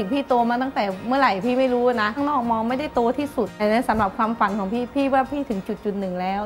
กิจพี่โตมาตั้งแต่เมื่อไหร่พี่ไม่รู้นะ ข้างนอกมองไม่ได้โตที่สุดแต่ในสำหรับความฝันของพี่พี่ว่าพี่ถึงจุดจุดหนึ่งแล้ว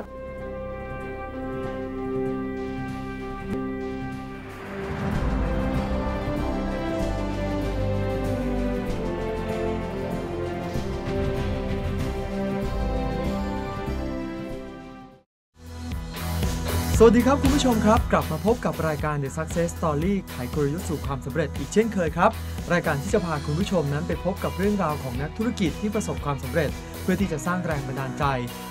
วัสดีครับคุณผู้ชมครับ กลับมาพบกับรายการ The Success Story ไขกลยุทธ์สู่ความสำเร็จอีกเช่นเคยครับ รายการที่จะพาคุณผู้ชมนั้นไปพบกับเรื่องราวของนักธุรกิจที่ประสบความสำเร็จ เพื่อที่จะสร้างแรงบันดาลใจ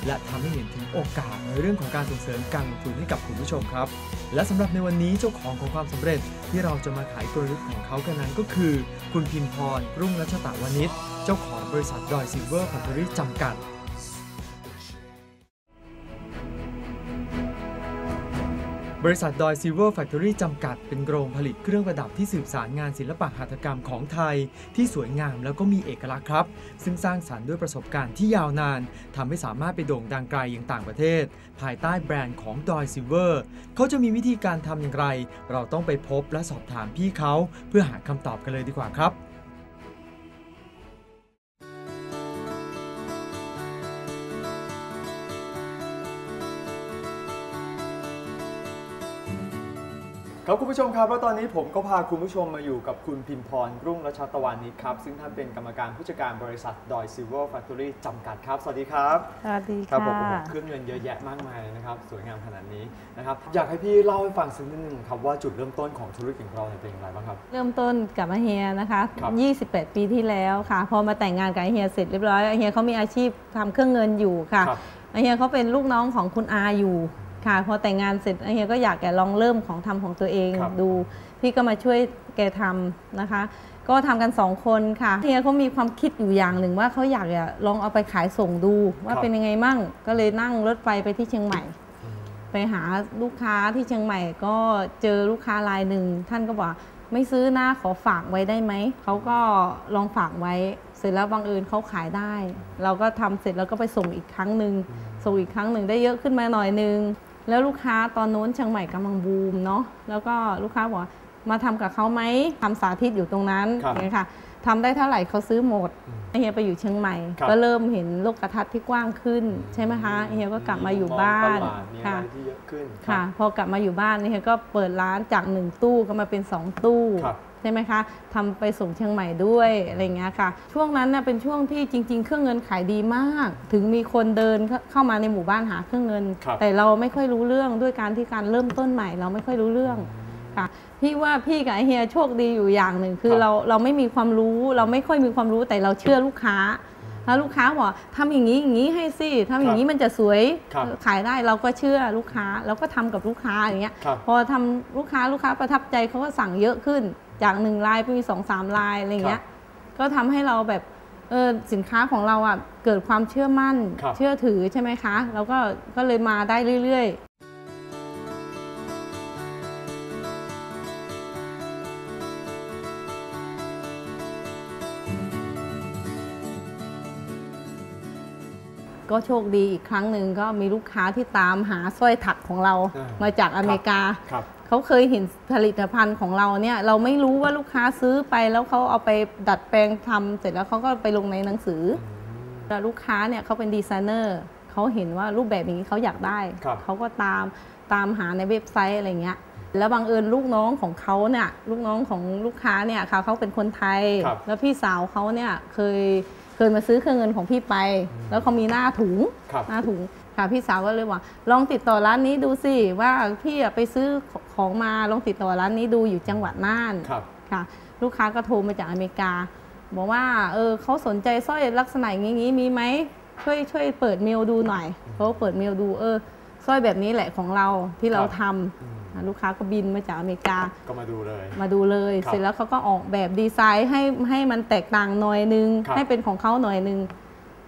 และทำให้เห็นถึงโอกาสในเรื่องของการส่งเสริมการลงทุนให้กับคุณผู้ชมครับ และสำหรับในวันนี้เจ้าของของความสำเร็จ ที่เราจะมาไขกลยุทธ์ของเขากันนั้นก็คือ คุณพิมพรรุ่งรัชตะวณิชเจ้าของบริษัทดอยซิลเวอร์แฟคทอรี่จำกัด บริษัทดอยซิลเวอร์แฟคทอรี่จำกัดเป็นโรงผลิตเครื่องประดับที่สืบสานงานศิลปะหัตถกรรมของไทย ที่สวยงามแล้วก็มีเอกลักษณ์ครับ ซึ่งสร้างสรรค์ด้วยประสบการณ์ที่ยาวนานทำให้สามารถไปโด่งดังไกลยังต่างประเทศ ภายใต้แบรนด์ของดอยซิลเวอร์เขาจะมีวิธีการทำอย่างไร เราต้องไปพบและสอบถามพี่เขาเพื่อหาคำตอบกันเลยดีกว่าครับ ครับคุณผู้ชมครับแล้วตอนนี้ผมก็พาคุณผู้ชมมาอยู่กับคุณพิมพรรุ่งรัชตะวันนิชครับ ซึ่งท่านเป็นกรรมการผู้จัดการบริษัทดอยซิลเวอร์แฟคทอรี่จำกัดครับ สวัสดีครับ สวัสดีครับค่ะผมโอ้โหเครื่องเงินเยอะแยะมากมายเลยนะครับ สวยงามขนาดนี้นะครับ อยากให้พี่เล่าให้ฟังสักนิดนึงครับว่าจุดเริ่มต้นของธุรกิจของเราเนี่ยเป็นอย่างไรบ้างครับ เริ่มต้นกับอาเฮียนะคะครับ28 ปีที่แล้วค่ะ พอมาแต่งงานกับอาเฮียเสร็จเรียบร้อยอาเฮียเขามีอาชีพทำเครื่องเงินอยู่ค่ะครับอาเฮียเขาเป็นลูกน้องของคุณอาอยู่ ค่ะพอแต่งงานเสร็จอาเฮียก็อยากแกลองเริ่มของทำของตัวเองครับ ดู พี่ก็มาช่วยแกทำนะคะ ก็ทำกันสองคนค่ะอาเฮียเขามีความคิดอยู่อย่างหนึ่งว่าเขาอยากจะลองเอาไปขายส่งดู ว่าเป็นยังไงมั่งก็เลยนั่งรถไฟไปที่เชียงใหม่ ไปหาลูกค้าที่เชียงใหม่ ก็เจอลูกค้ารายหนึ่งท่านก็บอกไม่ซื้อนะขอฝากไว้ได้ไหมเขาก็ลองฝากไว้ เสร็จแล้วบังเอิญเขาขายได้ เราก็ทำเสร็จแล้วก็ไปส่งอีกครั้งหนึ่งส่งอีกครั้งหนึ่งได้เยอะขึ้นมาหน่อยนึง แล้วลูกค้าตอนโน้นเชียงใหม่กำลังบูมเนาะแล้วก็ลูกค้าบอกว่ามาทำกับเขาไหมทำสาธิตอยู่ตรงนั้นครับอย่างเงี้ยค่ะทำได้เท่าไหร่เขาซื้อหมดเฮียไปอยู่เชียงใหม่ครับก็เริ่มเห็นโลกทัศน์ที่กว้างขึ้น ใช่ไหมคะเฮียก็กลับมาอยู่บ้านมองตลดมีอะไรค่ะที่เยอะขึ้นค่ะ พอกลับมาอยู่บ้านเฮียก็เปิดร้านจากหนึ่งตู้ก็มาเป็นสองตู้ครับ ใช่ไหมคะทำไปส่งเชียงใหม่ด้วยอะไรอย่างเงี้ยค่ะ ช่วงนั้นน่ะเป็นช่วงที่จริง ๆ เครื่องเงินขายดีมาก ถึงมีคนเดินเข้าเข้ามาในหมู่บ้านหาเครื่องเงินครับแต่เราไม่ค่อยรู้เรื่องด้วยการที่การเริ่มต้นใหม่ เราไม่ค่อยรู้เรื่องค่ะพี่ว่าพี่กับไอ้เฮียโชคดีอยู่อย่างหนึ่ง คือครับเราเราไม่มีความรู้เราไม่ค่อยมีความรู้แต่เราเชื่อลูกค้าแล้วลูกค้าบอกทำอย่างนี้อย่างนี้ให้สิทำอย่างนี้มันจะสวยครับขายได้เราก็เชื่อลูกค้าเราก็ทำกับลูกค้าอย่างเงี้ยครับพอทำลูกค้าลูกค้าประทับใจเขาก็สั่งเยอะขึ้น จากหนึ่งลายไปมีสองสามลายอะไรเงี้ยก็ทำให้เราแบบเออสินค้าของเราอะเกิดความเชื่อมั่นครับเชื่อถือใช่ไหมคะเราก็ก็เลยมาได้เรื่อย ก็โชคดีอีกครั้งหนึ่งก็มีลูกค้าที่ตามหาสร้อยถักของเราอ่ามมาจากอเมริกา ครับเขาเคยเห็นผลิตภัณฑ์ของเราเนี่ยเราไม่รู้ว่าลูกค้าซื้อไปแล้วเขาเอาไปดัดแปลงทำเสร็จแล้วเขาก็ไปลงในหนังสือแล้วลูกค้าเนี่ยเขาเป็นดีไซเนอร์เขาเห็นว่ารูปแบบอย่างนี้เขาอยากได้ ครับ เขาก็ตามตามหาในเว็บไซต์อะไรเงี้ยแล้วบังเอิญลูกน้องของเขาเนี่ยลูกน้องของลูกค้าเนี่ยค่ะเขาเป็นคนไทย ครับ แล้วพี่สาวเขาเนี่ยเคย เคยมาซื้อเครื่องเงินของพี่ไป แล้วเขามีหน้าถุงครับหน้าถุงค่ะพี่สาวก็เลยว่า ลองติดต่อร้านนี้ดูสิว่าพี่อะไปซื้อของมาลองติดต่อร้านนี้ดูอยู่จังหวัดน่านครับค่ะ ลูกค้าก็โทรมาจากอเมริกา บอกว่าเออเขาสนใจสร้อยลักษณะอย่างนี้มีไหมช่วยช่วยเปิดเมลดูหน่อยเขาก็เปิดเมลดูเออสร้อยแบบนี้แหละของเราที่เราครับทำอะ ลูกค้าก็บินมาจากอเมริกา ก็มาดูเลย มาดูเลยครับเสร็จแล้วเขาก็ออกแบบดีไซน์ให้ให้มันแตกต่างหน่อยนึงครับให้เป็นของเขาหน่อยนึง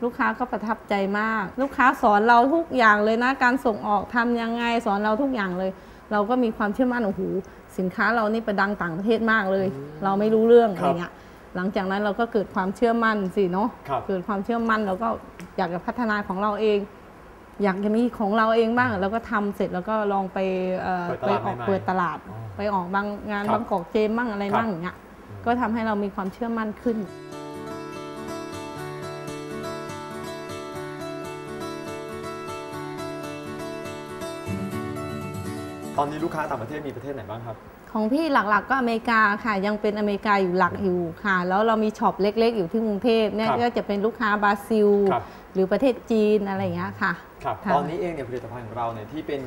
ลูกค้าก็ประทับใจมาก ลูกค้าสอนเราทุกอย่างเลยนะ การส่งออกทำยังไงสอนเราทุกอย่างเลย เราก็มีความเชื่อมั่นโอ้โหสินค้าเรานี่ประดังต่างประเทศมากเลย เราไม่รู้เรื่องคอะรับไรเงี้ยหลังจากนั้นเราก็เกิดความเชื่อมั่นสิเนาะครับเกิดความเชื่อมั่นเราก็อยากจะพัฒนาของเราเอง อยากจะมีของเราเองบ้างเราก็ทำเสร็จแล้วก็ลองไปเอ่อเปิดตไปลาดออกใหม่ๆเปิดตลาดอ๋อไปออกบางงานครับบางกอกเจมบ้างอะไรครับบ้างอย่างเงี้ยก็ทำให้เรามีความเชื่อมั่นขึ้น ตอนนี้ลูกค้าต่างประเทศมีประเทศไหนบ้างครับ ของพี่หลักๆ ก็อเมริกาค่ะ ยังเป็นอเมริกาอยู่หลักอยู่ค่ะ แล้วเรามีช็อปเล็ก ๆ อยู่ที่กรุงเทพเนี่ยครับก็จะเป็นลูกค้าบราซิลครับหรือประเทศจีนอะไรอย่างเงี้ยค่ะ ครับค่ะตอนนี้เองเนี่ยผลิตภัณฑ์ของเราเนี่ยที่เป็น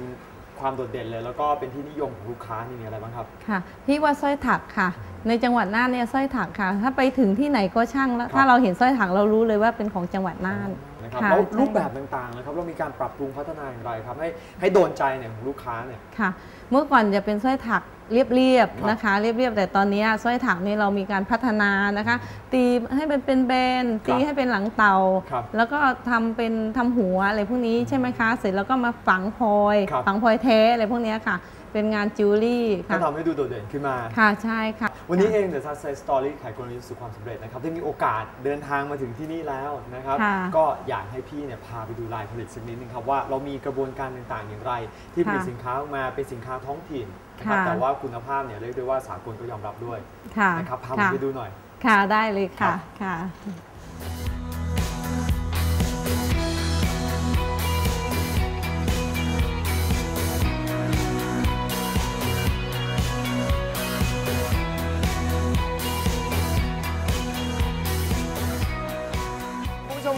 ความโดดเด่นเลย แล้วก็เป็นที่นิยมของลูกค้านี่มีอะไรบ้างครับค่ะพี่ว่าสร้อยถักค่ะ ในจังหวัดน่านเนี่ยสร้อยถักค่ะ ถ้าไปถึงที่ไหนก็ช่างแล้วครับถ้าเราเห็นสร้อยถักเรารู้เลยว่าเป็นของจังหวัดน่าน นะครับค่ะแล้วใช่รูปแบบต่างๆนะครับเรามีการปรับปรุงพัฒนาอย่างไรครับให้ให้โดนใจเนี่ยของลูกค้าเนี่ยค่ะ เมื่อก่อนจะเป็นสร้อยถักเรียบครับๆนะคะเรียบๆแต่ตอนนี้สร้อยถักนี่เรามีการพัฒนานะคะ ตีให้เป็นเป็นแบนตีให้เป็นหลังเตาครับแล้วก็ทำเป็นทำหัวอะไรพวกนี้ใช่ไหมคะ เสร็จแล้วก็มาฝังพลอยครับฝังพลอยแท้อะไรพวกเนี้ยค่ะ เป็นงานจิวเวลรี่ก็ค่ะทำให้ดูโดดเด่นขึ้นมา ค่ะใช่ค่ะ วันนี้เอง The Success Story ขายกลยุทธ์สู่ความสำเร็จนะครับได้มีโอกาสเดินทางมาถึงที่นี่แล้วนะครับ ค่ะก็อยากให้พี่เนี่ยพาไปดูลายผลิตสักนิดนึงครับ ว่าเรามีกระบวนการต่างๆ อย่างไร ที่ผลิตค่ะสินค้าออกมาเป็นสินค้าท้องถิ่นนะครับค่ะ แต่ว่าคุณภาพเนี่ยเรียกได้ว่าสากลก็ยอมรับด้วยค่ะนะครับพาผมค่ะไปดูหน่อย ค่ะได้เลยครัค่ะบค่ะ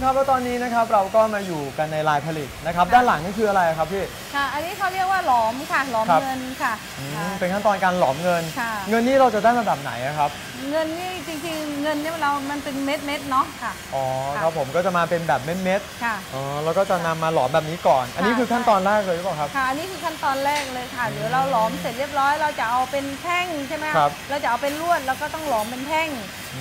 คุณผู้ชมครับแล้วตอนนี้นะครับเราก็มาอยู่กันในลายผลิตนะครับ ด้านหลังนี่คืออะไรครับพี่ ค่ะ อันนี้เขาเรียกว่าหลอมค่ะ หลอมครับ เงินค่ะอืมค่ะ เป็นขั้นตอนการหลอมเงิน ค่ะ เงินนี่เราจะได้มาแบบไหนอะครับ เงินนี่จริงๆ เงินเนี่ยเรามันเป็นเม็ดเม็ดๆเนาะค่ะ อ๋อค่ะครับผมก็จะมาเป็นแบบเม็ดค่ะ ๆอ๋อแล้วก็จะนำมาหลอมแบบนี้ก่อน อันนี้ค่ะคือขั้นตอนแรกเลยหรือเปล่าครับ ค่ะ อันนี้คือขั้นตอนแรกเลยค่ะ เดี๋ยวเราหลอมเสร็จเรียบร้อย เราจะเอาเป็นแท่งใช่ไหมะครับเราจะเอาเป็นลวดแล้วก็ต้องหลอมเป็นแท่ง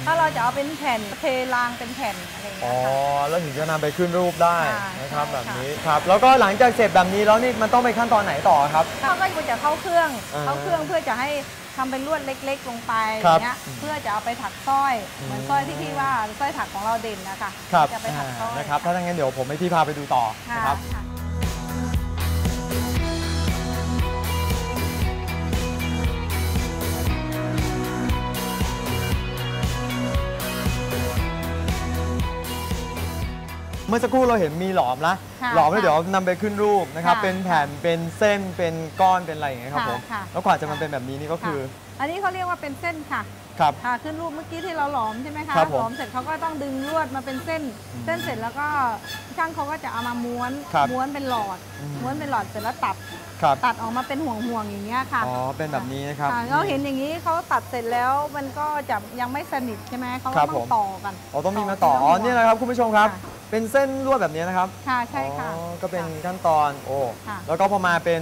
ถ้าเราจะเอาเป็นแผ่นเทรางเป็นแผ่นอะไรอย่างอ๋เงี้อยค่ะ แล้วถึงจะนำไปขึ้นรูปได้ค่ะนะครับใช่ แบบค่ะนี้ครับแล้วก็หลังจากเสร็จแบบนี้แล้วนี่มันต้องไปขั้นตอนไหนต่อครับ เขาก็จะเข้าเครื่อง อ่า เข้าเครื่องเพื่อจะให้ ทำเป็นลวดเล็ก ๆ ลงไปอครับย่างเงี้ยเพื่อจะเอาไปถักสร้อยอืมเหมือนสร้อยที่พี่ว่าสร้อยถักของเราเด่นนะคะครับจะไปถักสร้อยอ่านะครับถ้าอย่างนั้นเดี๋ยวผมให้พี่พาไปดูต่อค่ะนะครับ เมื่อสักครู่เราเห็นมีหลอมละค่ะหลอมแล้วค่ะเดี๋ยวนำไปขึ้นรูปนะครับค่ะเป็นแผ่นเป็นเส้นเป็นก้อนเป็นอะไรอย่างเงี้ยครับค่ะผมค่ะ แล้วกว่าจะมาเป็นแบบนี้นี่ก็คืออันนี้เขาเรียกว่าเป็นเส้นค่ะครับ ค่ะขึ้นรูปเมื่อกี้ที่เราหลอมใช่ไหมคะครับผมหลอมเสร็จเขาก็ต้องดึงลวดมาเป็นเส้นเส้นเสร็จแล้วก็ช่างเขาก็จะเอามาม้วนครับม้วนเป็นหลอด อืม ม้วนเป็นหลอดเสร็จแล้วตัดครับตัดออกมาเป็นห่วงห่วงๆอย่างเงี้ยค่ะอ๋อเป็นแบบนี้นะครับ ค่ะเราเห็นอย่างนี้เขาตัดเสร็จแล้วมันก็จะยังไม่สนิทใช่ไหมเขาครัก็บต้ผองม ต่อกัน อ๋อต้องมีมาต่อทีละอ๋อห่วงนี่นะครับคุณผู้ชมครับ ค่ะ เป็นเส้นลวดแบบนี้นะครับ ค่ะใช่ค่ะ อ๋อก็เป็นค่ะขั้นตอนโอ้ค่ะ แล้วก็พอมาเป็น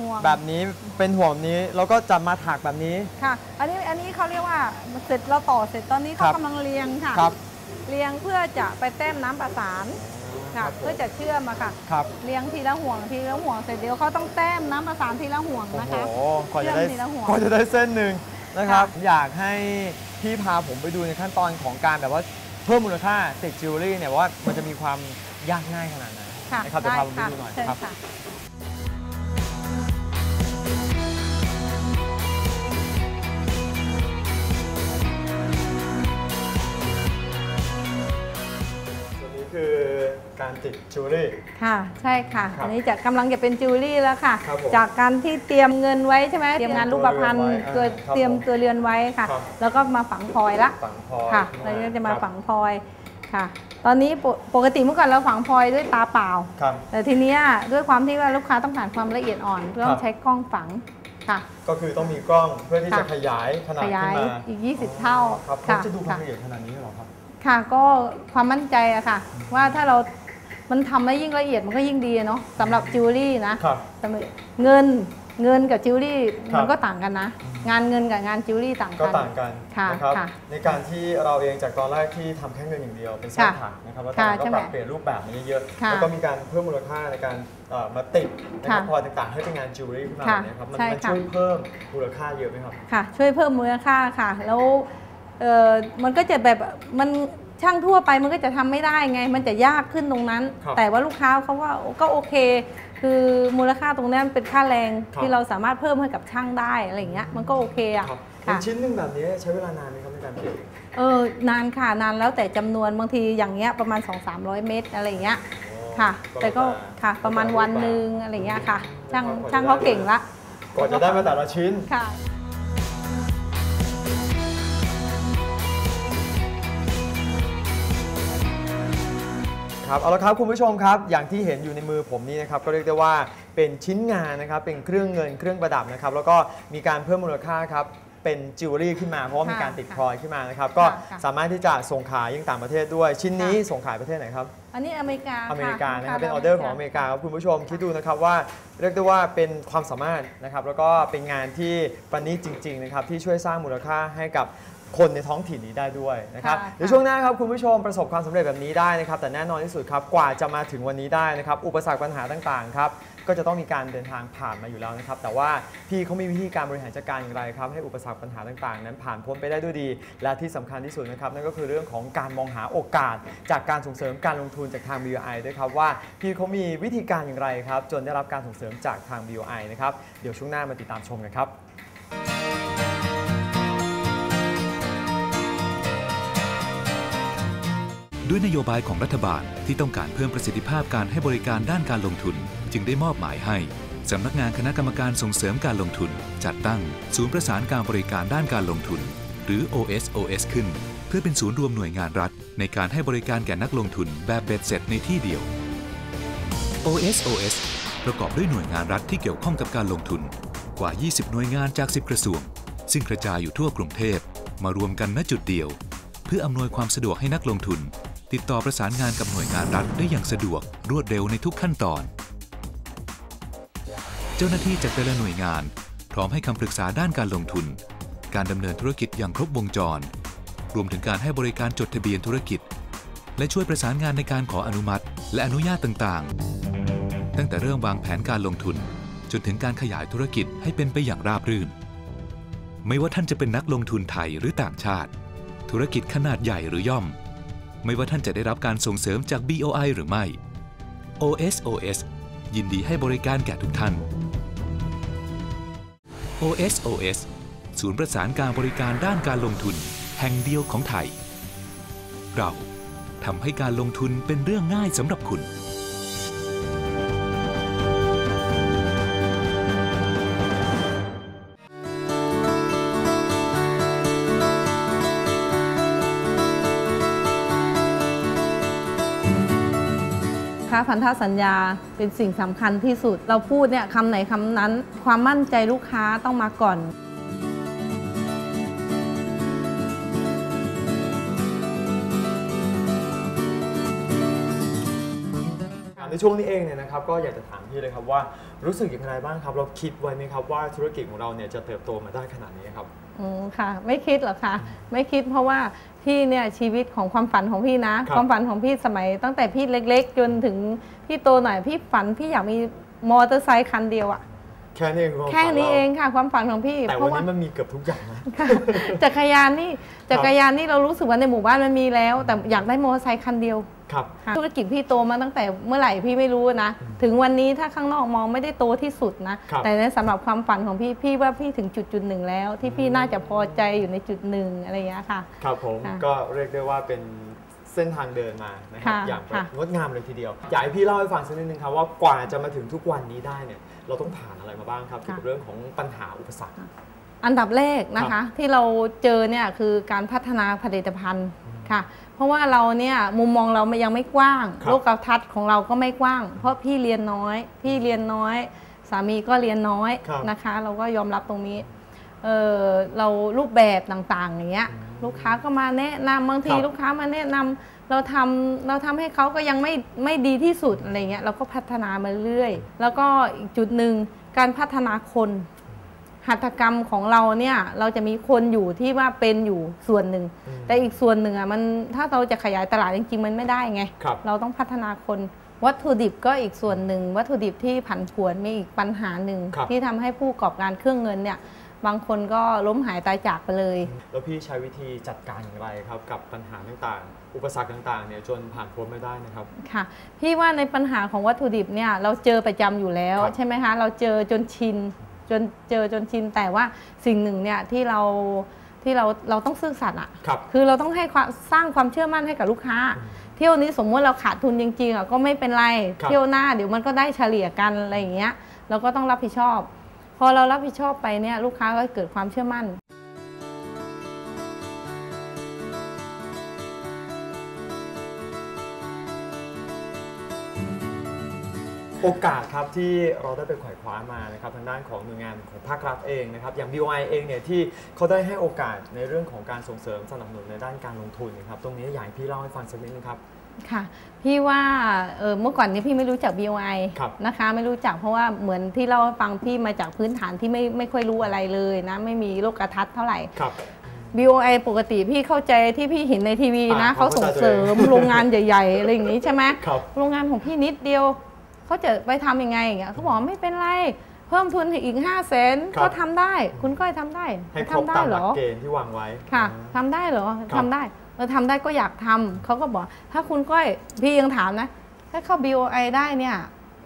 ห่วงแบบนี้เป็นห่วงแบบนี้แล้วก็จะมาถักแบบนี้ ค่ะ อันนี้อันนี้เขาเรียกว่าเสร็จเราต่อเสร็จตอนนี้เขาครับกำลังเรียงค่ะครับ เรียงเพื่อจะไปแต้มน้ำประสานค่ะ เพื่อจะเชื่อมอะค่ะ ครับเลี้ยงทีละห่วงทีละห่วงเสร็จเดี๋ยวเขาต้องแต้มน้ำประสานทีละห่วงโอ้นะโหคะ กว่าจะได้เชื่อมทีละห่วงกว่าจะได้เส้นหนึ่งนะครับค่ะอยากให้พี่พาผมไปดูในขั้นตอนของการแบบว่า เพิ่มมูลค่าติดจิวเวลรี่เนี่ยว่ามันจะมีความยากง่ายขนาดไหนค่ะนะครับเดี๋ยวได้พาผมไปค่ะดูหน่อยเชิญครับ การติดจิวเวลรี่ ค่ะใช่ค่ะครับอันนี้จะกำลังจะเป็นจิวเวลรี่แล้วค่ะ ครับผมจากการที่เตรียมเงินไว้ใช่ไหมเตรียมงานรูปพรรณเตรีเตรียยมมตัวเรือนไว้ครับเตรียมตัวเรือนไว้ค่ะ ครับ แล้วก็มาฝังพลอยละฝังพลอยค่ะขึ้นเราก็จะมาครับฝังพลอยค่ะ ตอนนี้ปกปกติเมื่อก่อนเราฝังพลอยด้วยตาเปล่า ครับ แต่ทีเนี้ยด้วยความที่ว่าลูกค้าต้องการความละเอียดอ่อนต้ครัองบ ใช้กล้องฝังค่ะ ก็คือต้องมีกล้องเพื่อที่ค่ะจะขยายขนาดขขึ้นยายมาอีก 20 เท่าครับค่ะเขาจะดูความค่ะละเอียดขนาดนี้เหรอครับ ค่ะก็ความมั่นใจอะค่ะ ว่าถ้าเรา มันทำได้ยิ่งละเอียดมันก็ยิ่งดีอะเนาะสำหรับจิวเวลรี่นะครับ สำหรับเงินเงินกับจิวเวลรี่ครับ มันก็ต่างกันนะ งานเงินกับงานจิวเวลรี่ต่างก็กัน ต่างกันค่ะนะครับค่ะในการที่เราเองจากตอนแรกที่ทำแค่เงินอย่างเดียวเป็นสร้อยค่ะถักนะครับแล้วตอนนั้นค่ะก็ใช่ไหปมรับเปลี่ยนรูปแบบมาเยอะๆค่ะแล้วก็มีการเพิ่มมูลค่าในการเอ่อมาติดนะครับค่ะพลอยต่างๆให้เป็นงานจิวเวลรี่ขึ้นมาค่ะแบบนี้ครับมันใช่มันค่ะ ช่วยเพิ่มมูลค่าเยอะไหมครับ ค่ะ ช่วยเพิ่มมูลค่าค่ะ แล้วเออมันก็จะแบบมัน ช่างทั่วไปมันก็จะทำไม่ได้ไง มันจะยากขึ้นตรงนั้นครับแต่ว่าลูกค้าเขาว่าก็โอเค คือมูลค่าตรงนั้นเป็นค่าแรงครับที่เราสามารถเพิ่มให้กับช่างได้อะไรอย่างเงี้ยมันก็โอเคอะครับค่ะชิ้นหนึ่งแบบนี้ใช้เวลานานไหมครับในการผลิตเออนานค่ะนานแล้วแต่จำนวนบางทีอย่างเงี้ยประมาณ 2-300 เมตรอะไรอย่างเงี้ยค่ะ แต่ก็ค่ะประมาณวันหนึ่งอะไรอย่างเงี้ยค่ะ ช่างช่างเขาเก่งละกว่าจะได้มาแต่ละชิ้นค่ะ ครับเอาละครับคุณผู้ชมครับ อย่างที่เห็นอยู่ในมือผมนี้นะครับก็เรียกได้ว่าเป็นชิ้นงานนะครับเป็นเครื่องเงินเครื่องประดับนะครับแล้วก็มีการเพิ่มมูลค่าครับเป็นจิวเวลรี่ขึ้นมาเพราะว่ามีการติดพลอยขึ้นมานะครับก็ค่ะสามารถที่จะส่งขายยังต่างประเทศด้วย ชิ้นนี้ค่ะส่งขายประเทศไหนครับอันนี้อเมริกาอเมริกานะครับะเป็นออเดอร์ของอเมริกาครับคุณผู้ชมคิดดูนะครับว่าเรียกได้ว่าเป็นความสามารถนะครับแล้วก็เป็นงานที่ประณีตจริงๆนะครับที่ช่วยสร้างมูลค่าให้กับ คนในท้องถิ่นนี้ได้ด้วยนะครับค่ะเดี๋ยวช่วงหน้าครับคุณผู้ชมประสบความสำเร็จแบบนี้ได้นะครับ แต่แน่นอนที่สุดครับกว่าจะมาถึงวันนี้ได้นะครับ อุปสรรคปัญหาต่างๆครับก็จะต้องมีการเดินทางผ่านมาอยู่แล้วนะครับ แต่ว่าพี่เขามีวิธีการบริหารจัดการอย่างไรครับ ให้อุปสรรคปัญหาต่างๆ นั้นผ่านพ้นไปได้ด้วยดี และที่สำคัญที่สุดนะครับนั่นก็คือเรื่องของการมองหาโอกาส จากการส่งเสริมการลงทุนจากทาง BOI ด้วยครับว่าพี่เขามีวิธีการอย่างไรครับจนได้รับการส่งเสริมจากทาง BOI นะครับเดี๋ยวช่วงหน้ามาติดตามชมกันครับ ด้วยนโยบายของรัฐบาลที่ต้องการเพิ่มประสิทธิภาพการให้บริการด้านการลงทุน จึงได้มอบหมายให้สำนักงานคณะกรรมการส่งเสริมการลงทุน จัดตั้งศูนย์ประสานการบริการด้านการลงทุน หรือ OSOS ขึ้น เพื่อเป็นศูนย์รวมหน่วยงานรัฐ ในการให้บริการแก่นักลงทุนแบบเบ็ดเสร็จในที่เดียว OSOS ประกอบด้วยหน่วยงานรัฐที่เกี่ยวข้องกับการลงทุน กว่า 20 หน่วยงานจาก 10 กระทรวง ซึ่งกระจายอยู่ทั่วกรุงเทพมารวมกันณจุดเดียว เพื่ออำนวยความสะดวกให้นักลงทุน ติดต่อประสานงานกับหน่วยงานรัฐได้อย่างสะดวกรวดเร็วในทุกขั้นตอน เจ้าหน้าที่จากแต่ละหน่วยงาน พร้อมให้คำปรึกษาด้านการลงทุน การดำเนินธุรกิจอย่างครบวงจร รวมถึงการให้บริการจดทะเบียนธุรกิจ และช่วยประสานงานในการขออนุมัติ และอนุญาตต่างๆ ตั้งแต่เริ่มวางแผนการลงทุน จนถึงการขยายธุรกิจให้เป็นไปอย่างราบรื่น ไม่ว่าท่านจะเป็นนักลงทุนไทยหรือต่างชาติ ธุรกิจขนาดใหญ่หรือย่อม ไม่ว่าท่านจะได้รับการส่งเสริมจาก BOI หรือไม่ OSOS ยินดีให้บริการแก่ทุกท่าน OSOS ศูนย์ประสานการบริการด้านการลงทุน แห่งเดียวของไทย เราทำให้การลงทุนเป็นเรื่องง่ายสำหรับคุณ พันธสัญญาเป็นสิ่งสำคัญที่สุด เราพูดเนี่ยคำไหนคำนั้น ความมั่นใจลูกค้าต้องมาก่อนในช่วงนี้เองเนี่ยนะครับก็อยากจะถามพี่เลยครับว่ารู้สึกอย่างไรบ้างครับ เราคิดไว้ไหมครับว่าธุรกิจของเราเนี่ยจะเติบโตมาได้ขนาดนี้ครับ อืมค่ะ ไม่คิดหรอกค่ะ ไม่คิดเพราะว่าพี่เนี่ยชีวิตของความฝันของพี่นะ ครับความฝันของพี่สมัย ตั้งแต่พี่เล็ก ๆ จนถึงพี่โตหน่อยพี่ฝันพี่อยากมีมอเตอร์ไซค์คันเดียวอะแค่นี้เองความแค่นี้ฝัราเองค่ะ ความฝันของพี่ แต่เพวันราะว่า นี้มันมีเกือบทุกอย่างนะ ค่ะจักรยานนี่จักรยานนี่เรารู้สึกว่าในหมู่บ้านมันมีแล้ว แต่อยากได้มอเตอร์ไซค์คันเดียว ครับค่ะธุรกิจพี่โตมาตั้งแต่เมื่อไหร่พี่ไม่รู้นะ ถึงวันนี้ถ้าข้างนอกมองไม่ได้โตที่สุดนะครับแต่ในสำหรับความฝันของพี่พี่ว่าพี่ถึงจุดจุดหนึ่งแล้ว ที่พี่น่าจะพอใจอยู่ในจุดหนึ่งอะไรอย่างเงี้ยค่ะ ครับผมค่ะก็เรียกได้ว่าเป็นเส้นทางเดินมานะครับค่ะอย่างแบบค่ะงดงามเลยทีเดียว อยากให้พี่เล่าให้ฟังสักนิดนึงครับว่ากว่าจะมาถึงทุกวันนี้ได้เนี่ยเราต้องผ่านอะไรมาบ้างครับเกี่ยวกับเรื่องของปัญหาอุปสรรคอันดับแรกนะครัคะบที่เราเจอเนี่ยคือการพัฒนาผลิตภัณฑ์ค่ะ เพราะว่าเราเนี่ยมุมมองเรามันยังไม่กว้างครับโลกทัศน์ของเราก็ไม่กว้าง เพราะพี่เรียนน้อย พี่เรียนน้อย สามีก็เรียนน้อยครับนะคะ เราก็ยอมรับตรงนี้เออเรารูปแบบต่างๆอย่างเงี้ยลูกค้าก็มาแนะนำบางทีครับลูกค้ามาแนะนำเราทำเราทำให้เขาก็ยังไม่ไม่ดีที่สุดอะไรเงี้ยเราก็พัฒนามาเรื่อย แล้วก็อีกจุดหนึ่งการพัฒนาคน หัตถกรรมของเราเนี่ยเราจะมีคนอยู่ที่ว่าเป็นอยู่ส่วนหนึ่งอืมแต่อีกส่วนหนึ่งอะมันถ้าเราจะขยายตลาดจริงๆมันไม่ได้ไงครับเราต้องพัฒนาคน วัตถุดิบก็อีกส่วนหนึ่ง วัตถุดิบที่ผันผวนมีอีกปัญหาหนึ่งครับที่ทำให้ผู้ประกอบการเครื่องเงินเนี่ยบางคนก็ล้มหายตายจากไปเลย แล้วพี่ใช้วิธีจัดการอย่างไรครับ กับปัญหาต่างๆ อุปสรรคต่างๆเนี่ยจนผ่านพ้นไม่ได้นะครับค่ะ พี่ว่าในปัญหาของวัตถุดิบเนี่ยเราเจอประจำอยู่แล้วครับใช่ไหมคะเราเจอจนชิน จนเจอจนชินแต่ว่าสิ่งหนึ่งเนี่ยที่เราที่เราเราต้องซื่อสัตย์อะครับคือเราต้องให้ความสร้างความเชื่อมั่นให้กับลูกค้า เที่ยวนี้สมมติเราขาดทุนจริงๆอะก็ไม่เป็นไรครับเที่ยวหน้าเดี๋ยวมันก็ได้เฉลี่ยกันอะไรอย่างเงี้ยเราก็ต้องรับผิดชอบ พอเรารับผิดชอบไปเนี่ยลูกค้าก็เกิดความเชื่อมั่น โอกาสครับที่เราได้ไปไขว่คว้ามานะครับทางด้านของหน่วยงานของภาครัฐเองนะครับอย่าง BOI เองเนี่ยที่เขาได้ให้โอกาสในเรื่องของการส่งเสริมสนับสนุนในด้านการลงทุนนะครับตรงนี้อยากให้พี่เล่าให้ฟังสักนิดนึงครับค่ะพี่ว่าเออเมื่อก่อนนี้พี่ไม่รู้จัก BOI ครับนะคะไม่รู้จักเพราะว่าเหมือนที่เล่าให้ฟังพี่มาจากพื้นฐานที่ไม่ไม่ค่อยรู้อะไรเลยนะไม่มีโลกทัศน์เท่าไหร่ครับ BOI ปกติพี่เข้าใจที่พี่เห็นในทีวีนะอ่าเขาส่งเสริมโรงงานใหญ่ ๆ อะไรอย่างนี้ใช่ไหมครับโรงงานของพี่นิดเดียว เขาจะไปทำยังไงอย่างเงี้ยเขาบอกว่าไม่เป็นไรเพิ่มทุนให้อีก5 0 0แสนครับก็ทำได้ คุณก้อยทำได้ให้ครบทำได้ตามเหหรลักอเกณฑ์ที่วางไว้ค่ะอ่าทำได้เหรอครับทำได้เออทำได้ก็อยากทำเขาก็บอก ถ้าคุณก้อยพี่ยังถามนะ ถ้าเข้า BOI ได้เนี่ย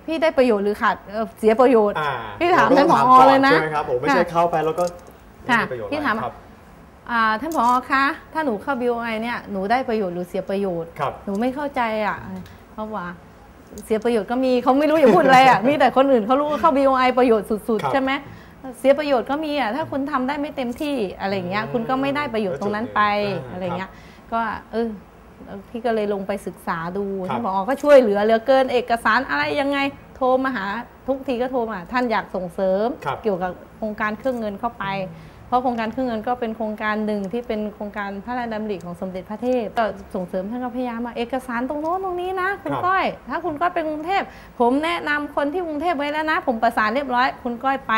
พี่ได้ประโยชน์หรือขาดเอ่อเสียประโยชน์อ่าพี่ถามเรก็ท่านผอต้งก่เลยนะใช่ไหมครับผมไม่ใช่ค่ะเข้าไปแล้วก็ไม่ค่ะมีประโยชน์พี่อะไรถามครับอ่าท่านผอคะถ้าหนูเข้า BOI เนี่ยหนูได้ประโยชน์หรือเสียประโยชน์ครับหนูไม่เข้าใจอะเขาบอกว่า เสียประโยชน์ก็มีเขาไม่รู้อย่าพูดอะไรอะมีแต่คนอื่นเขารู้ว่าเข้า BOI ประโยชน์สุดครับๆใช่ไหมเสียประโยชน์ก็มีอะถ้าคุณทำได้ไม่เต็มที่อะไรอย่างเงี้ยอืมคุณก็ไม่ได้ประโยชน์ตรงนั้นไปอ่าอะไรเงี้ยก็เออพี่ก็เลยลงไปศึกษาดูครับท่านบอกอ๋อก็ช่วยเหลือเหลือเกินเอกสารอะไรยังไงโทรมาหาทุกทีก็โทรมาท่านอยากส่งเสริมครับเกี่ยวกับโครงการเครื่องเงินเข้าไป เพราะโครงการเครื่องเงินก็เป็นโครงการหนึ่งที่เป็นโครงการพระราชดำริของสมเด็จพระเทพก็ส่งเสริมท่านก็พยายามมาเอกสารตรงโน้นตรงนี้นะคุณครับก้อย ถ้าคุณก้อยเป็นกรุงเทพ ผมแนะนำคนที่กรุงเทพไว้แล้วนะ ผมประสานเรียบร้อย คุณก้อยไป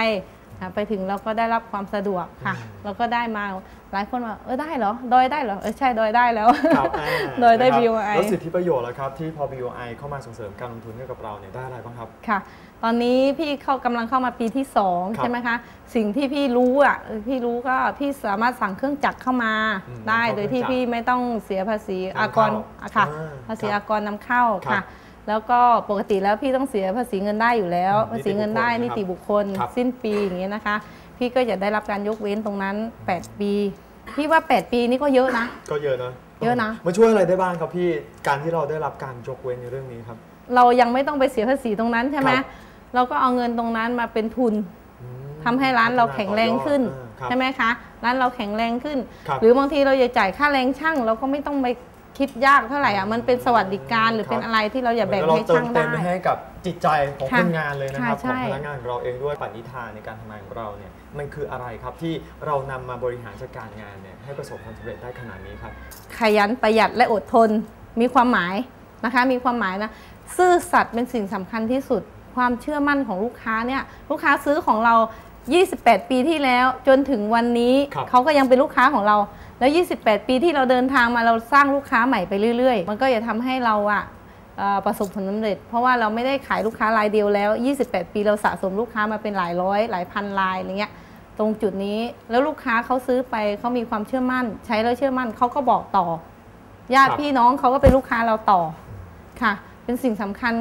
อะไปถึงเราก็ได้รับความสะดวกค่ะ เราก็ได้มาหลายคนว่าเออได้เหรอดอยได้เหรอเออใช่ดอยได้แล้วครับอ่าโดยได้นะครับ BOI แล้วสิทธิประโยชน์แล้วครับที่พอ BOI เข้ามาส่งเสริมการลงทุนให้กับเราเนี่ยได้อะไรบ้างครับค่ะ ตอนนี้พี่เข้ากำลังเข้ามาปีที่ครับ2ใช่ไหมคะสิ่งที่พี่รู้อะเออพี่รู้ก็พี่สามารถสั่งเครื่องจักรเข้ามาอืมได้เข้าโดยที่เครื่องจักรพี่ไม่ต้องเสียภาษีนำอากรเข้าอะค่ะอ่าภาษีครับอากรนำเข้าครัค่ะบแล้วก็ปกติแล้วพี่ต้องเสียภาษีเงินได้อยู่แล้วอืมภาษีเงินได้นินิติติบุบุคคคคลลครับสิ้นปีอย่างเงี้ยนะคะ พี่ก็จะได้รับการยกเว้นตรงนั้น 8 ปีพี่ว่า 8 ปีนี่ก็เยอะนะ ก็เยอะนะเยอะนะมันช่วยอะไรได้บ้างครับพี่การที่เราได้รับการยกเว้นในเรื่องนี้ครับ เรายังไม่ต้องไปเสียภาษีตรงนั้นใช่ไหมครับ เราก็เอาเงินตรงนั้นมาเป็นทุนอืมทำให้ร้านเราแข็งแรงขึ้นอ่าครับใช่ไหมคะ ร้านเราแข็งแรงขึ้นครับหรือบางทีเราจะจ่ายค่าแรงช่าง เราก็ไม่ต้องไปคิดยากเท่าไหร่อะมันเป็นสวัสดิการหรือเป็นอะไรที่เราอย่าแบ่งเหมือนให้เราเติช่ามงเต็ได้มให้กับจิตใจของค่ะคนงานเลยนะครับค่ะของใช่พนักงานของเราเองด้วยปณิธานในการทำงานของเราเนี่ยมันคืออะไรครับที่เรานำมาบริหารจัดการงานเนี่ยให้ประสบความสำเร็จได้ขนาดนี้ครับ ขยันประหยัดและอดทนมีความหมายนะคะ มีความหมายนะซื่อสัตย์เป็นสิ่งสำคัญที่สุด ความเชื่อมั่นของลูกค้าเนี่ยลูกค้าซื้อของเรา 28 ปีที่แล้วจนถึงวันนี้ครับเขาก็ยังเป็นลูกค้าของเรา แล้ว 28 ปีที่เราเดินทางมาเราสร้างลูกค้าใหม่ไปเรื่อย ๆ มันก็จะทำให้เราอะเอ่อประสบผลสำเร็จ เพราะว่าเราไม่ได้ขายลูกค้ารายเดียวแล้ว 28 ปีเราสะสมลูกค้ามาเป็นหลายร้อย หลายพันรายอะไรเงี้ยตรงจุดนี้แล้วลูกค้าเขาซื้อไปเขามีความเชื่อมั่น ใช้แล้วเชื่อมั่นเขาก็บอกต่อญาติครับพี่น้องเขาก็เป็นลูกค้าเราต่อค่ะ เป็นสิ่งสำคัญ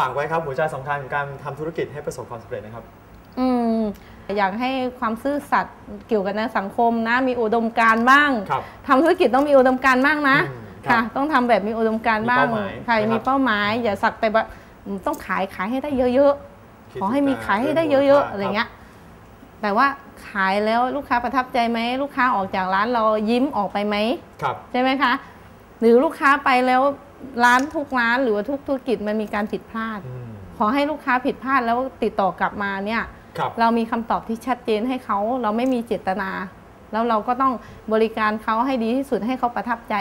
ฝากไว้ครับหัวใจสำคัญของการทำธุรกิจให้ประสบความสำเร็จนะครับ อืมอยากให้ความซื่อสัตย์เกี่ยวกับในสังคมนะ มีอุดมการณ์บ้างครับทำธุรกิจต้องมีอุดมการณ์บ้างนะอืมครับค่ะต้องทำแบบมีอุดมการณ์บ้างมีเป้าหมายค่ะนะครับ มีเป้าหมาย อย่าสักแต่แบบอืมต้องขายขายให้ได้เยอะๆคิดขอให้มีถึงขายให้ได้การเยเรื่อะองมูลค่าๆอะไรเงี้ยแต่ว่าขายแล้วลูกค้าประทับใจไหมลูกค้าออกจากร้านเรายิ้มออกไปไหม ครับ ใช่ไหมคะ หรือลูกค้าไปแล้ว ร้านทุกร้านหรือว่าทุกธุรกิจมันมีการผิดพลาดอืมขอให้ลูกค้าผิดพลาดแล้วติดต่อกลับมาเนี่ยครับเรามีคำตอบที่ชัดเจนให้เขา เราไม่มีเจตนา แล้วเราก็ต้องบริการเขาให้ดีที่สุดให้เขาประทับใจ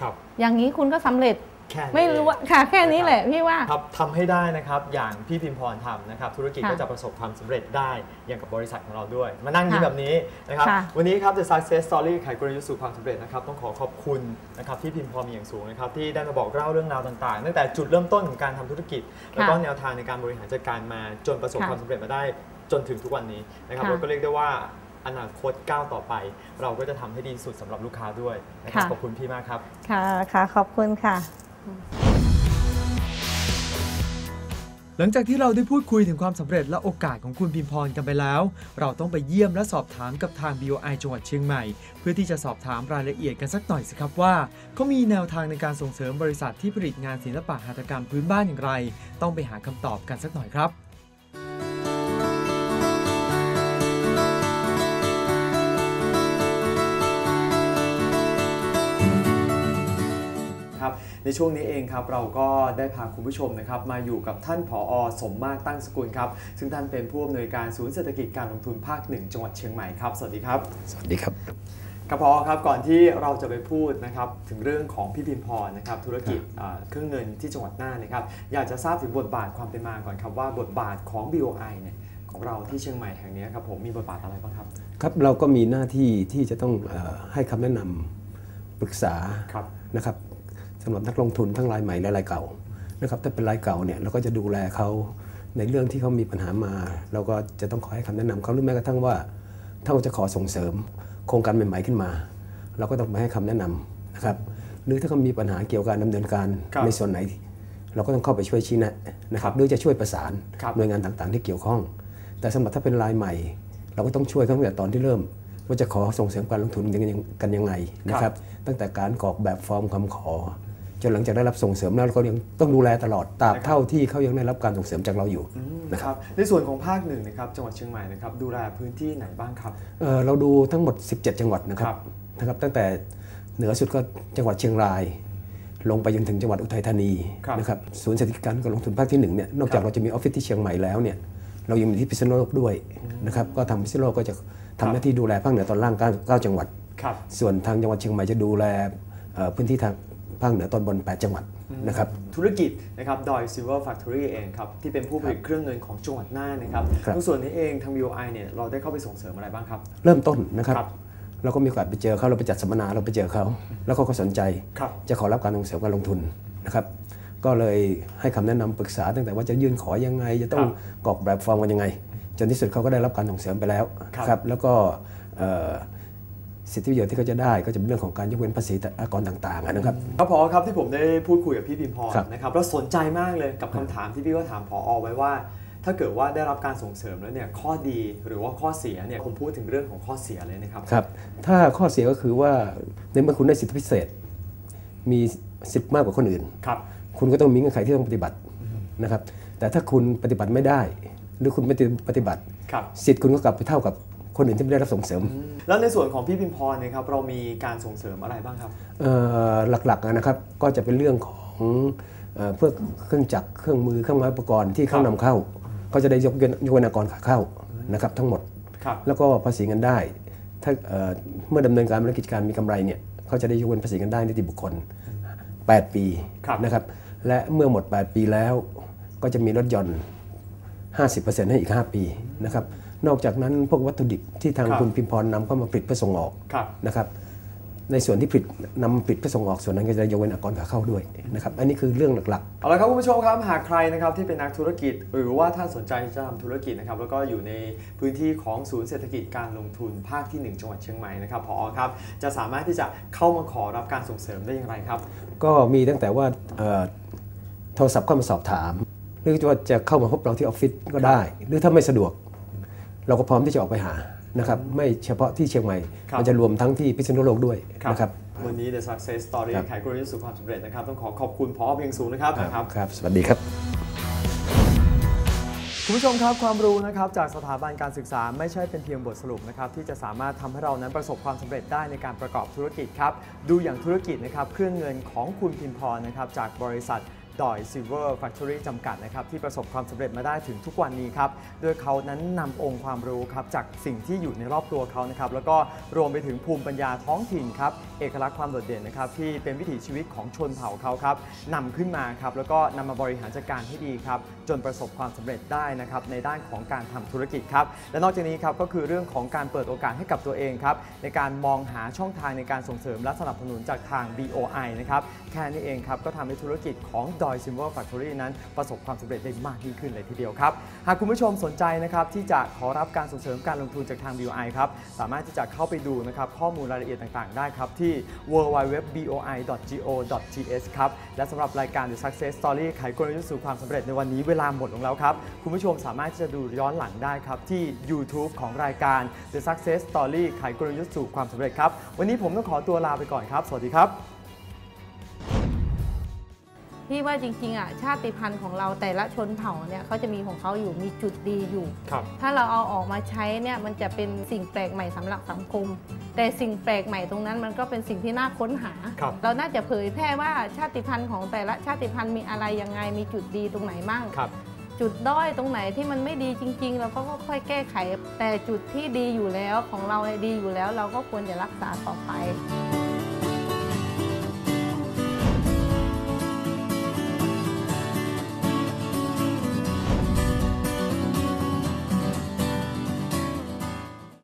ครับ อย่างนี้คุณก็สำเร็จแค่นี้ ไม่รู้ว่าค่ะแค่นี้แหละพี่ว่าครับทำให้ได้นะครับอย่างพี่พิมพรทำนะครับธุรกิจค่ะก็จะประสบความสำเร็จได้อย่างกับบริษัทของเราด้วย มานั่งยิ้มค่ะแบบนี้นะครับค่ะวันนี้ครับ The Success Story ไขกลยุทธ์สู่ความสำเร็จนะครับต้องขอขอบคุณนะครับพี่พิมพรมีอย่างสูงนะครับที่ได้มาบอกเล่าเรื่องราวต่างๆ ตั้งแต่จุดเริ่มต้นของการทำธุรกิจ แล้วก็แนวทางในการบริหารจัดการมาจนประสบค่ะความสำเร็จมาได้จนถึงทุกวันนี้นะครับค่ะเราก็เรียกได้ว่าอนาคตก้าวต่อไป เราก็จะทำให้ดีสุดสำหรับลูกค้าด้วยนะครับค่ะขอบคุณพี่มากครับ ค่ะค่ะขอบคุณค่ะ หลังจากที่เราได้พูดคุยถึงความสำเร็จและโอกาสของคุณพิมพรกันไปแล้ว เราต้องไปเยี่ยมและสอบถามกับทาง BOI จังหวัดเชียงใหม่ เพื่อที่จะสอบถามรายละเอียดกันสักหน่อยสิครับว่าเขามีแนวทางในการส่งเสริมบริษัทที่ผลิตงานศิลปะหัตถกรรมพื้นบ้านอย่างไร ต้องไปหาคำตอบกันสักหน่อยครับ ในช่วงนี้เองครับเราก็ได้พาคุณผู้ชมนะครับมาอยู่กับท่านผอสมมาตรตั้งสกุลครับ ซึ่งท่านเป็นผู้อำนวยการศูนย์เศรษฐกิจการลงทุนภาคหนึ่งจังหวัดเชียงใหม่ครับ สวัสดีครับ สวัสดีครับครับพอครับก่อนที่เราจะไปพูดนะครับถึงเรื่องของพี่พิมพรนะครับธุรกิจอ่าเครื่องเงินที่จังหวัดน่านนะครับอยากจะทราบถึงบทบาทความเป็นมาก่อนครับว่าบทบาทของ BOI เนี่ยของเราที่เชียงใหม่แห่งนี้ครับผมมีบทบาทอะไรบ้างครับครับเราก็มีหน้าที่ที่จะต้องเออให้คำแนะนำปรึกษาครับนะครับ สำหรับนักลงทุนทั้งรายใหม่และรายเก่านะครับถ้าเป็นรายเก่าเนี่ยเราก็จะดูแลเขาในเรื่องที่เขามีปัญหามา เราก็จะต้องขอให้คำแนะนำเขาหรือแม้กระทั่งว่า ถ้าเราจะขอส่งเสริม โครงการใหม่ ๆขึ้นมา เราก็ต้องไปให้คำแนะนำนะครับหรือถ้าเขามีปัญหาเกี่ยวกับการดำเนินการครับในส่วนไหน เราก็ต้องเข้าไปช่วยชี้แนะนะคครัรับบหรือจะช่วยประสานครับหน่วยงานต่างๆ ที่เกี่ยวข้อง แต่สำหรับถ้าเป็นรายใหม่ เราก็ต้องช่วยเขาตั้งแต่ตอนที่เริ่มว่าจะขอส่งเสริมการลงทุนยังกันยังไงนะครับ ตั้งแต่การกรอกแบบฟอร์มคำขอ จนหลังจากได้รับส่งเสริมแล้วเราก็ยังต้องดูแลตลอดตราบเท่าที่เขายังได้รับการส่งเสริมจากเราอยู่อืมนะคครัรับบในส่วนของภาคหนึ่งนะครับจังหวัดเชียงใหม่นะครับดูแลพื้นที่ไหนบ้างครับเอ่อเราดูทั้งหมด 17 จังหวัดนะคครัรับบนะครับตั้งแต่เหนือสุดก็จังหวัดเชียงราย ลงไปจนถึงจังหวัดอุทัยธานีครับนะครับศูนย์เศรษฐกิจการลงทุนภาคที่หนึ่งเนี่ยนอกจากเราจะมีออฟฟิศที่เชียงใหม่แล้วเนี่ยเรายังมีที่พิษณุโลกด้วยนะครับก็ทางพิษณุโลกก็จะทำหน้าที่ดูแลภาคเหนือตอนล่างเก้าเก้าจังหวัดครับส่วนทางจังหวัดเชียงใหม่จะดูแลเอ่อพื้นที่ทาง ภาคเหนือตอนบน 8 จังหวัดนะครับธุรกิจนะครับดอยซิลเวอร์แฟคทอรี่เองครับที่เป็นผู้ผลิตเครื่องเงินของจังหวัดน่านนะครับครับตรงส่วนนี้เองทาง BOI เนี่ยเราได้เข้าไปส่งเสริมอะไรบ้างครับ เริ่มต้นนะครับครับเราก็มีโอกาสไปเจอเขาเราไปจัดสัมมนาเราไปเจอเขา แล้วเขาก็สนใจครับจะขอรับการส่งเสริมการลงทุนนะครับก็เลยให้คำแนะนำปรึกษาตั้งแต่ว่าจะยื่นขอยังไง จะต้องกรอกแบบฟอร์มกันยังไง จนที่สุดเขาก็ได้รับการส่งเสริมไปแล้วครับครับแล้วก็เอ่อ สิทธิประโยชน์ที่เขาจะได้ก็จะเป็นเรื่องของการยกเว้นภาษีอากรต่างๆนะครับครับพอครับที่ผมได้พูดคุยกับพี่พิมพรครับนะครับแล้วสนใจมากเลยกับคำถามที่พี่ก็ถามพอไว้ว่า ถ้าเกิดว่าได้รับการส่งเสริมแล้วเนี่ยข้อดีหรือว่าข้อเสียเนี่ยผมพูดถึงเรื่องของข้อเสียเลยนะครับครับ ถ้าข้อเสียก็คือว่าในเมื่อคุณได้สิทธิพิเศษ มีสิทธิ์มากกว่าคนอื่นครับคุณก็ต้องมีเงื่อนไขที่ต้องปฏิบัตินะครับแต่ถ้าคุณปฏิบัติไม่ได้ หรือคุณไม่ปฏิบัติครับสิทธิ์คุณก็กลับไปเท่ากับ คนอื่นที่ไม่ได้รับส่งเสริม แล้วในส่วนของพี่พิมพรเนี่ยครับเรามีการส่งเสริมอะไรบ้างครับเอ่อหลักๆนะครับก็จะเป็นเรื่องของเอ่อพวกเครื่องจักรเครื่องมือเครื่องไม้อุปกรณ์ที่เข้านำเข้า ก็จะได้ยกเว้นยกเว้นอากรขาเข้านะครับทั้งหมดครับแล้วก็ภาษีเงินได้ ถ้าเอ่อเมื่อดำเนินการธุรกิจการมีกำไรเนี่ยเขาจะได้ยกเว้นภาษีเงินได้นิติบุคคล 8 ปีครับนะครับและเมื่อหมด 8 ปีแล้วก็จะมีลดหย่อน 50%ให้อีก 5 ปีนะครับ นอกจากนั้นพวกวัตถุดิบที่ทางครับคุณพิมพรนำเข้ามาผลิตเพื่อส่งออกครับนะครับ ในส่วนที่ผลิตนำผลิตเพื่อส่งออกส่วนนั้นก็จะยกเว้นอากรขาเข้าด้วยนะครับ อันนี้คือเรื่องหลักเอาละครับคุณผู้ชมครับหากใครนะครับที่เป็นนักธุรกิจ หรือว่าถ้าสนใจจะทำธุรกิจนะครับแล้วก็อยู่ในพื้นที่ของศูนย์เศรษฐกิจการลงทุนภาคที่ 1 จังหวัดเชียงใหม่นะครับพอครับจะสามารถที่จะเข้ามาขอรับการส่งเสริมได้อย่างไรครับๆก็มีตั้งแต่ว่าเอ่อโทรศัพท์เข้ามาสอบถาม หรือว่าจะเข้ามาพบเราที่ออฟฟิศก็ได้ หรือถ้าไม่สะดวก เราก็พร้อมที่จะออกไปหานะครับไม่เฉพาะที่เชียงใหม่ ครับ มันจะรวมทั้งที่พิษณุโลกด้วยนะครับ วันนี้ The Success Story ครับ ขายกลยุทธ์สู่ความสำเร็จนะครับ ต้องขอขอบคุณพอเพียงสูงนะครับครับ ครับ สวัสดีครับ คุณผู้ชมครับความรู้นะครับจากสถาบันการศึกษาไม่ใช่เป็นเพียงบทสรุปนะครับที่จะสามารถทำให้เรานั้นประสบความสำเร็จได้ในการประกอบธุรกิจครับดูอย่างธุรกิจนะครับเครื่องเงินของคุณพิมพรนะครับจากบริษัท ดอยซิลเวอร์แฟคทอรี่จำกัดนะครับที่ประสบความสำเร็จมาได้ถึงทุกวันนี้ครับโดยเขานั้นนำองค์ความรู้ครับจากสิ่งที่อยู่ในรอบตัวเขานะครับแล้วก็รวมไปถึงภูมิปัญญาท้องถิ่นครับ เอกลักษณ์ความโดดเด่นนะครับที่เป็นวิถีชีวิตของชนเผ่าเขาครับนำขึ้นมาครับแล้วก็นำมาบริหารจัดการให้ดีครับจนประสบความสำเร็จได้นะครับในด้านของการทำธุรกิจครับและนอกจากนี้ครับก็คือเรื่องของการเปิดโอกาสให้กับตัวเองครับในการมองหาช่องทางในการส่งเสริมและสนับสนุนจากทาง BOI นะครับแค่นี้เองครับก็ทำให้ธุรกิจของ Doi Silver Factory นั้นประสบความสำเร็จได้มากยิ่งขึ้นเลยทีเดียวครับหากคุณผู้ชมสนใจนะครับที่จะขอรับการส่งเสริมการลงทุนจากทาง BOI ครับสามารถที่จะเข้าไปดูนะครับข้อมูลรายละเอียดต่างๆ ได้ครับที่ที่ www.boi.go.th ครับและสำหรับรายการ The Success Story ไขกลยุทธ์สู่ความสำเร็จในวันนี้เวลาหมดลงแล้วครับ คุณผู้ชมสามารถที่จะดูย้อนหลังได้ครับ ที่ YouTube ของรายการ The Success Story ไขกลยุทธ์สู่ความสำเร็จครับ วันนี้ผมต้องขอตัวลาไปก่อนครับ สวัสดีครับ พี่ว่าจริงๆอะชาติพันธุ์ของเราแต่ละชนเผ่าเนี่ยเขาจะมีของเขาอยู่มีจุดดีอยู่ครับถ้าเราเอาออกมาใช้เนี่ยมันจะเป็นสิ่งแปลกใหม่สำหรับสังคม แต่สิ่งแปลกใหม่ตรงนั้นมันก็เป็นสิ่งที่น่าค้นหาครับเราน่าจะเผยแพร่ว่าชาติพันธุ์ของแต่ละชาติพันธุ์มีอะไรยังไงมีจุดดีตรงไหนมั่งครับจุดด้อยตรงไหนที่มันไม่ดีจริง ๆ เราก็ค่อยๆแก้ไข แต่จุดที่ดีอยู่แล้วของเราดีอยู่แล้ว เราก็ควรจะรักษาต่อไป